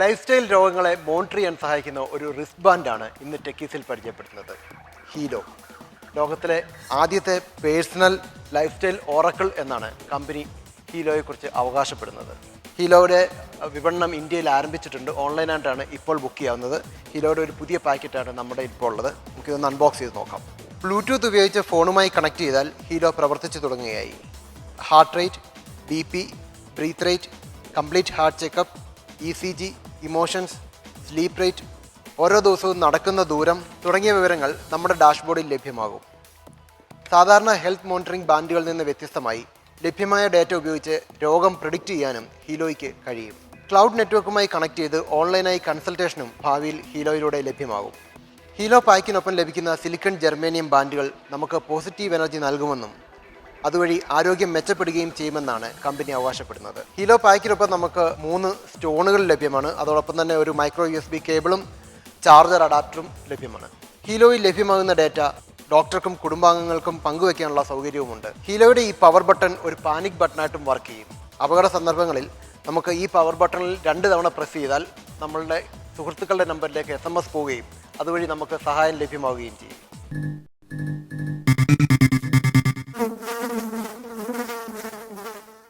Life style രോഗങ്ങളെ monitor ചെയ്യാൻ സഹായിക്കുന്ന ഒരു റിസ്ക് ബാൻഡാണ് ഇന്ന് ടെക്കീസിൽ പരിചയപ്പെടുത്തുന്നത്. ഹീലോ ലോകത്തിലെ ആദ്യത്തെ പേഴ്സണൽ ലൈഫ് സ്റ്റൈൽ ഓറക്കിൾ എന്നാണ് കമ്പനി ഹീലോയെക്കുറിച്ച് അവകാശപ്പെടുന്നത്. ഹീലോയുടെ വിപണനം ഇന്ത്യയിൽ ആരംഭിച്ചിട്ടുണ്ട്. ഓൺലൈനായിട്ടാണ് ഇപ്പോൾ ബുക്ക് ചെയ്യാവുന്നത്. ഹീലോയുടെ ഒരു പുതിയ പാക്കറ്റാണ് നമ്മുടെ ഇപ്പോൾ ഉള്ളത്. നമുക്കിതൊന്ന് അൺബോക്സ് ചെയ്ത് നോക്കാം. ബ്ലൂടൂത്ത് ഉപയോഗിച്ച് ഫോണുമായി കണക്ട് ചെയ്താൽ ഹീലോ പ്രവർത്തിച്ചു തുടങ്ങുകയായി. Heart rate B P breath rate complete heart checkup E C G emotions sleep rate ഓരോ ദിവസവും നടക്കുന്ന ദൂരം തുടങ്ങിയ വിവരങ്ങൾ നമ്മുടെ ഡാഷ്ബോർഡിൽ ലഭ്യമാകും. സാധാരണ ഹെൽത്ത് മോണിറ്ററിംഗ് ബാൻഡുകളിൽ നിന്ന് വ്യത്യസ്തമായി ലഭ്യമായ ഡാറ്റ ഉപയോഗിച്ച് രോഗം പ്രിഡിക്റ്റ് ചെയ്യാനും ഹീലോയ്ക്ക് കഴിയും. ക്ലൗഡ് നെറ്റ്വർക്കുമായി കണക്ട് ചെയ്ത് ഓൺലൈനായി കൺസൾട്ടേഷനും ഭാവിയിൽ ഹീലോയിലൂടെ ലഭ്യമാകും. ഹീലോ പായ്ക്കിനൊപ്പം ലഭിക്കുന്ന സിലിക്കൺ ജെർമേനിയം ബാൻഡുകൾ നമുക്ക് പോസിറ്റീവ് എനർജി നൽകുമെന്നും അതുവഴി ആരോഗ്യം മെച്ചപ്പെടുകയും ചെയ്യുമെന്നാണ് കമ്പനി അവകാശപ്പെടുന്നത്. ഹീലോ പാക്കിനൊപ്പം നമുക്ക് മൂന്ന് സ്റ്റോണുകൾ ലഭ്യമാണ്. അതോടൊപ്പം തന്നെ ഒരു മൈക്രോ യു എസ് ബി കേബിളും ചാർജർ അഡാപ്റ്ററും ലഭ്യമാണ്. ഹീലോയിൽ ലഭ്യമാകുന്ന ഡാറ്റ ഡോക്ടർക്കും കുടുംബാംഗങ്ങൾക്കും പങ്കുവെക്കാനുള്ള സൗകര്യവുമുണ്ട്. ഹീലോയുടെ ഈ പവർ ബട്ടൺ ഒരു പാനിക് ബട്ടണായിട്ടും വർക്ക് ചെയ്യും. അപകട സന്ദർഭങ്ങളിൽ നമുക്ക് ഈ പവർ ബട്ടണിൽ രണ്ട് തവണ പ്രസ് ചെയ്താൽ നമ്മളുടെ സുഹൃത്തുക്കളുടെ നമ്പറിലേക്ക് എസ് എം എസ് പോവുകയും അതുവഴി നമുക്ക് സഹായം ലഭ്യമാവുകയും ചെയ്യും.